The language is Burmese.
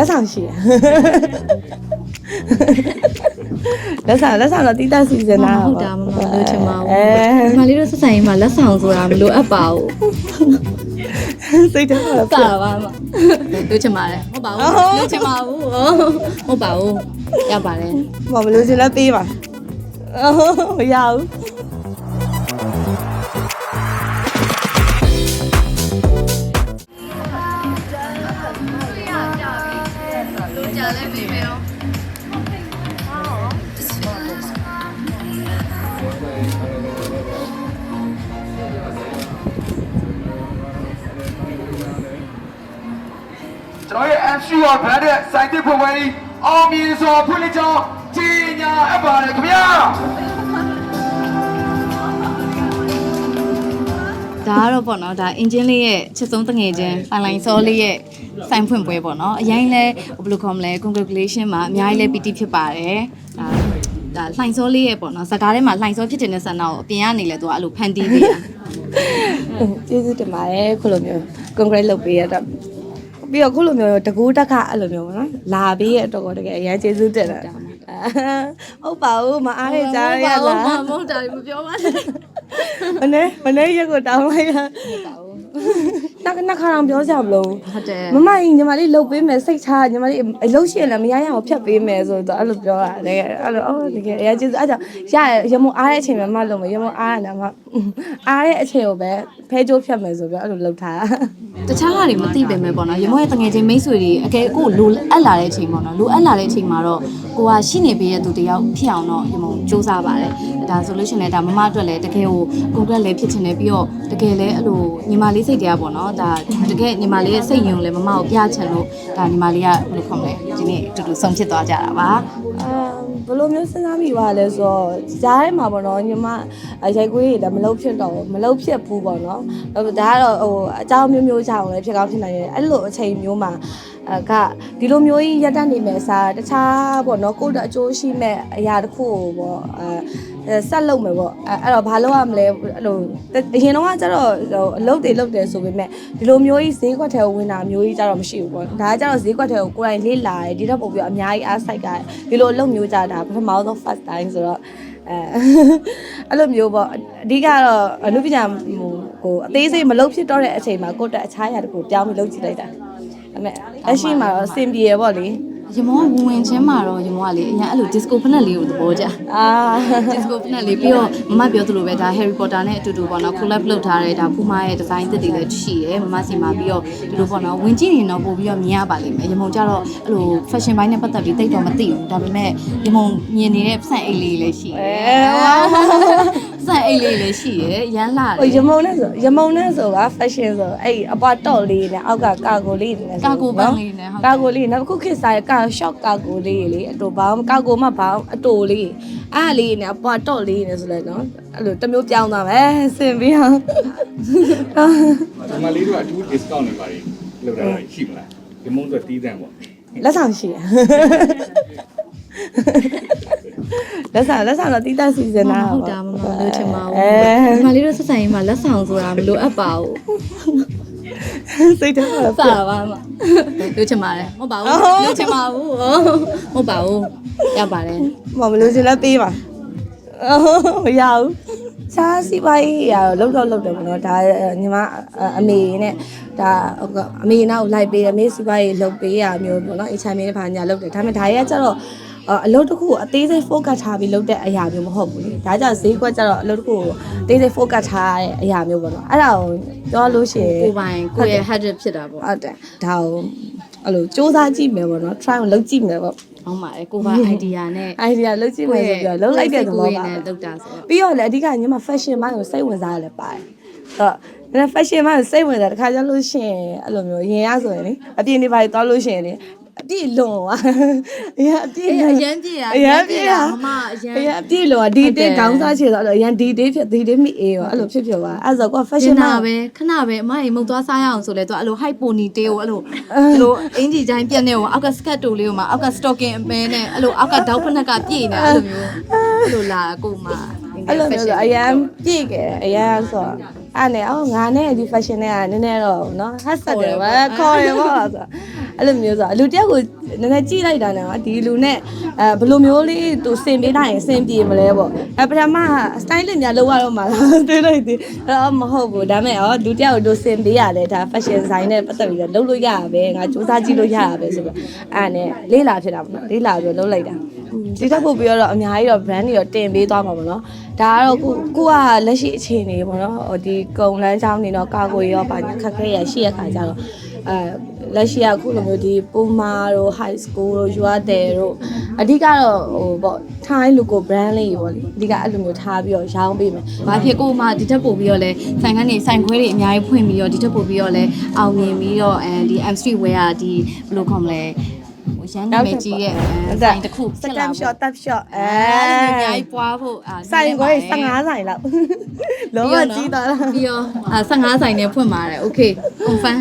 လက်ဆောင်ရှိတယ်လက်ဆောင်လက်ဆောင်တော့တိတက်စီစဉ်တာဟုတ်တာမမလို့ချင်ပါဘူးအဲဒီမလေးတို့ဆက်ဆိုင်ရင်မှာလက်ဆောင်ဆိုတာမလိုအပ်ပါဘူးစိတ်ထဲမှာစတာပါမလို့ချင်ပါတယ်ဟုတ်ပါဘူးလို့ချင်ပါဘူးဟုတ်ပါဘူးရပါတယ်မမလို့ချင်လဲပေးပါမရဘူး ကျွန်တော်ရဲ့ MCR brand ရဲ့စိုက်တစ်ဖွင့်ပွဲကြီးအောင်မြင်စွာဖွင့်လှစ်ကြောင်းကြီးညာအပ်ပါတယ်ခင်ဗျာဒါကတော့ပေါ့နော်ဒါအင်ဂျင်လေးရဲ့ချစ်ဆုံးတငယ်ချင်းလိုင်လိုင်စောလေးရဲ့စိုင်ဖွင့်ပွဲပေါ့နော်အရင်လဲဘယ်လိုခေါ်မလဲ congratulation မှာအများကြီးလဲပီတိဖြစ်ပါတယ်ဒါ ဒါလှိုင်စောလေးရဲ့ပေါ့နော်ဇာကားထဲမှာလှိုင်စောဖြစ်တဲ့ဆန္ဒကိုအပြင်ကနေလဲသူကအဲ့လိုဖန်တီးပေးတာကျေးဇူးတင်ပါတယ်ခုလိုမျိုး congrats လုပ်ပေးရတော့ပြီးတော့ခုလိုမျိုးတကူးတက်ခအဲ့လိုမျိုးပေါ့နော်လာပေးရတော့ကိုတကယ်အရင်ကျေးဇူးတင်တာဟုတ်ပါဘူးမအားရကြရရလားမဟုတ်တာမပြောပါနဲ့မနေ့မနေ့ရက်ကိုတောင်းလိုက်တာ နောက်နောက်ခါတော့ပြောကြမလို့ဟုတ်တယ်မမကြီးညီမလေးလှုပ်ပေးမယ်စိတ်ချညီမလေးအလုပ်ရှိရင်လည်းမရရအောင်ဖြတ်ပေးမယ်ဆိုတော့အဲ့လိုပြောတာတကယ်အဲ့လိုအော်တကယ်အရင်ကျေးဇူးအဲ့ကြောင့်ရရမအားတဲ့အချိန်မှာမလုပ်မယ်ရမအားရတယ်မအားတဲ့အချိန်ကိုပဲဖဲကြိုးဖြတ်မယ်ဆိုပြီးအဲ့လိုလှုပ်ထားတခြားဟာတွေမသိပေမဲ့ပေါ့နော်ရမောရဲ့တငယ်ချင်းမိတ်ဆွေတွေအကယ်ကိုလိုအပ်လာတဲ့အချိန်ပေါ့နော်လိုအပ်လာတဲ့အချိန်မှာတော့ကိုကရှိနေပေးတဲ့သူတယောက်ဖြစ်အောင်တော့ရမောစူးစမ်းပါတယ်ဒါဆိုလို့ရှိရင်လည်းဒါမမအတွက်လည်းတကယ်ကိုကွန်ကရက်လည်းဖြစ်ချင်တယ်ပြီးတော့တကယ်လည်းအဲ့လိုညီမလေးစိတ်တရားပေါ့နော်ဒါတကယ်ညီမလေးရဲ့စိတ်ယုံလည်းမမကိုပြချင်လို့ဒါညီမလေးကဘယ်လိုခေါ်မလဲဒီနေ့အတူတူဆုံးဖြစ်သွားကြတာပါအာ ဘယ်လိုမျိုးစဉ်းစားမိပါလဲဆိုတော့ကြားထဲမှာပေါ့နော်ညီမရိုက်ကွေးတွေလည်းမလုပ်ဖြစ်တော့ဘူးမလုပ်ဖြစ်ဘူးပေါ့နော်ဒါကတော့ဟိုအကြောင်းမျိုးမျိုးကြောင့်လည်းဖြစ်ကောင်းဖြစ်နိုင်တယ်အဲ့လိုအချိန်မျိုးမှာအကဒီလိုမျိုးကြီးရက်တက်နေမယ်စားတခြားပေါ့နော်ကိုယ့်အတွက်အကျိုးရှိမဲ့အရာတစ်ခုကိုပေါ့အဲ ဆက်လုပ်မယ်ပေါ့အဲအဲ့တော့ဘာလုပ်ရမလဲအဲ့လိုအရင်တော့ကကျတော့ဟိုအလုပ်တွေလုပ်တယ်ဆိုပေမဲ့ဒီလိုမျိုးကြီးဈေးကွက်ထဲကိုဝင်တာမျိုးကြီးကျတော့မရှိဘူးပေါ့ဒါကကျတော့ဈေးကွက်ထဲကိုကိုယ်တိုင်လေ့လာတယ်ဒီတော့ပုံပြအများကြီးအားစိုက်ကဒီလိုအလုပ်မျိုးကြတာပထမဆုံး first time ဆိုတော့အဲအဲ့လိုမျိုးပေါ့အဓိကတော့အနုပညာဟိုကိုအသေးစိတ်မလုပ်ဖြစ်တော့တဲ့အချိန်မှာကိုယ့်တက်အခြားအရာတခုပြောင်းပြီးလုပ်ကြည့်လိုက်တာဒါပေမဲ့အရှိမှာတော့အဆင်ပြေရပေါ့လေ ရမောကဝင်ဝင်ချင်းမှာတော့ရမောကလေအရင်အဲ့လို disco ဖက်နဲ့လေးကိုသဘောကျအာ disco ဖက်နဲ့လေးပြီးတော့မမပြောသလိုပဲဒါ Harry Potter နဲ့အတူတူပေါ့နော် collab လုပ်ထားတဲ့ဒါဖူမာရဲ့ design သစ်တွေလည်းရှိတယ်မမစီမှာပြီးတော့ဒီလိုပေါ့နော်ဝင်ကြည့်နေတော့ပို့ပြီးတော့မြင်ရပါလိမ့်မယ်ရမုံကြတော့အဲ့လို fashion ဘိုင်းနဲ့ပတ်သက်ပြီးတိတ်တော့မသိဘူးဒါပေမဲ့ရမုံမြင်နေတဲ့ဆန့်အိတ်လေးလည်းရှိတယ် ဆန့်အိတ်လေးလည်းရှိတယ်ရမ်းလာတဟိုယ်ရမုံနဲ့ဆိုရမုံနဲ့ဆိုက fashion ဆိုအဲ့အပွားတော့လေးနဲ့အောက်ကကာကိုလေးနဲ့ဆိုကာကိုပန်းလေးနဲ့ဟုတ်ကာကိုလေးနောက်တစ်ခုခေတ်စားရကာ short ကာကိုလေးလေအတူဘောင်းကာကိုမှဘောင်းအတူလေးအားလေးနဲ့အပွားတော့လေးနဲ့ဆိုလဲနော်အဲ့လိုတစ်မျိုးပြောင်းသွားမယ်ဆင်ပြီးအောင်ဒီမလေးတို့အထူး discount တွေပါတယ်လောက်တာရှိမလားဒီမုံဆိုတီးတန့်ပေါ့လက်ဆောင်ရှိတယ် လက်ဆောင်လက်ဆောင်တော့တိတက်စီစဉ်တာဟုတ်တာမမလို့ချင်ပါဘူးအဲဒီမလေးတို့ဆက်ဆိုင်ရင်မှာလက်ဆောင်ဆိုတာမလိုအပ်ပါဘူးစိတ်ထဲမှာစတာပါမလို့ချင်ပါတယ်ဟုတ်ပါဘူးလို့ချင်ပါဘူးဟုတ်ပါဘူးရပါတယ်မမလို့စလဲပေးပါမရဘူးစားစီပိုင်းရတော့လောက်တော့လောက်တယ်ပေါ့နော်ဒါညီမအမေနဲ့ဒါအမေနောက်လိုက်ပေးတယ်အမေစီပိုင်းလှုပ်ပေးရမျိုးပေါ့နော်အချမ်းမင်းနဲ့ဘာညာလှုပ်တယ်ဒါပေမဲ့ဒါရဲ့ကျတော့ အလုပ်တစ်ခုကိုအသေးစိတ် focus ထားပြီးလုပ်တဲ့အရာမျိုးမဟုတ်ဘူးလေဒါကြောင့်ဈေးကွက်ကျတော့အလုပ်တစ်ခုကိုအသေးစိတ် focus ထားတဲ့အရာမျိုးပေါ့နော်အဲ့ဒါကိုပြောလို့ရှိရင်ကိုပိုင်ကိုရဲ့ habit ဖြစ်တာပေါ့ဟုတ်တယ်ဒါကိုအဲ့လိုစူးစမ်းကြည့်မယ်ပေါ့နော် try ကိုလုပ်ကြည့်မယ်ပေါ့ဟုတ်ပါတယ်ကိုပိုင် idea နဲ့ idea လုပ်ကြည့်မယ်ဆိုပြီးတော့လုပ်လိုက်တဲ့သဘောပါနဲ့လုပ်တာဆိုတော့ပြီးတော့လည်းအဓိကညီမ fashion မိုင်းကိုစိတ်ဝင်စားရလဲပါတယ်အဲ့တော့ fashion မိုင်းကိုစိတ်ဝင်စားတခါကျလို့ရှိရင်အဲ့လိုမျိုးရင်ရဆိုရင်လေအပြင်တွေပါသွားလို့ရှိရင်လေ အပြည့်လွန်သွားအရင်အပြည့်အေးလွန်အရန်ပြေရအရန်ပြေရမမအရန်အရင်အပြည့်လွန်သွားဒီတေးခေါင်းစားချေဆိုတော့အရင်ဒီတေးဖြစ်ဒီတေးမိအေးရောအဲ့လိုဖြစ်ဖြစ်သွားအဲ့ဆိုကွာရှ fashion င်းတာမိုင်းပဲခဏပဲအမအိမ်မုတ်သွားစားရအောင်ဆိုလဲသူအဲ့လို high pony တေးကိုအဲ့လိုအဲ့လိုအင်ဂျီချိုင်းပြက်နေကိုအောက်က skirt တူလေးကိုမှအောက်က stocking အမဲနဲ့အဲ့လိုအောက်ကတောက်ဖက်နှက်ကပြည့်နေအဲ့လိုမျိုးအဲ့လိုလာကိုမှအဲ့လိုမျိုးဆိုအရန်ပြည့်ခဲ့တယ်အရန်ဆိုတော့အအဲ့နဲ့အော်ငါနဲ့ဒီ fashion နဲ့ကနည်းနည်းတော့နော်ဟတ်ဆက်တယ်ဗာခေါ်ရပါဆို အဲ့လိုမျိုးဆိုလူတယောက်ကိုနည်းနည်းကြည့်လိုက်တာနော်ဒီလူနဲ့အဲဘယ်လိုမျိုးလေးသူစင်ပေးလိုက်ရင်စင်ပြေမလဲပေါ့အဲပထမ style လေးများလောက်ရတော့မှလားတွေးလိုက်သေးအဲ့တော့မဟုတ်ဘူးဒါမဲ့ဩလူတယောက်ကိုသူစင်ပေးရတယ်ဒါ fashion design နဲ့ပတ်သက်ပြီးတော့လုပ်လို့ရတာပဲငါစူးစမ်းကြည့်လို့ရတာပဲဆိုတော့အဲ့နဲ့လေးလာဖြစ်တာပေါ့နော်လေးလာပြီးတော့လုပ်လိုက်တာဒီတက်ဖို့ပြီးတော့အများကြီးတော့ brand တွေတော့တင်ပေးသွားမှာပေါ့နော်ဒါကတော့ကိုကိုကလက်ရှိအခြေအနေပေါ့နော်ဟိုဒီကုံလန်းချောင်းနေတော့ကာကိုရောပါခက်ခဲရရှိရခါကြတော့ အဲလက်ရှိကအခုလိုမျိုးဒီပူမာတို့ high school တို့ UR တဲ့တို့အဓိကတော့ဟိုပေါ့ Thai logo brand လေးပေါ့လေအဓိကအဲ့လိုမျိုးထားပြီးတော့ရောင်းပေးမယ်။ဘာဖြစ်ကိုမှဒီထက်ပို့ပြီးတော့လဲဆိုင်ခန်းနေဆိုင်ခွဲတွေအများကြီးဖွင့်ပြီးတော့ဒီထက်ပို့ပြီးတော့လဲအောင်မြင်ပြီးတော့အဲဒီ M Street Wear ကဒီဘယ်လိုခေါ်မလဲဟိုရန်နာမည်ကြီးရဲ့အဲဆိုင်တစ်ခုဖြစ်လာ Stem shot tap shot အဲအဲအများကြီးပွားဖို့အာဆိုင်ခွဲ15ဆိုင်လောက်လောကကြီးသွားလားပြီးတော့အာ15ဆိုင်နဲ့ဖွင့်ပါတယ် okay confirm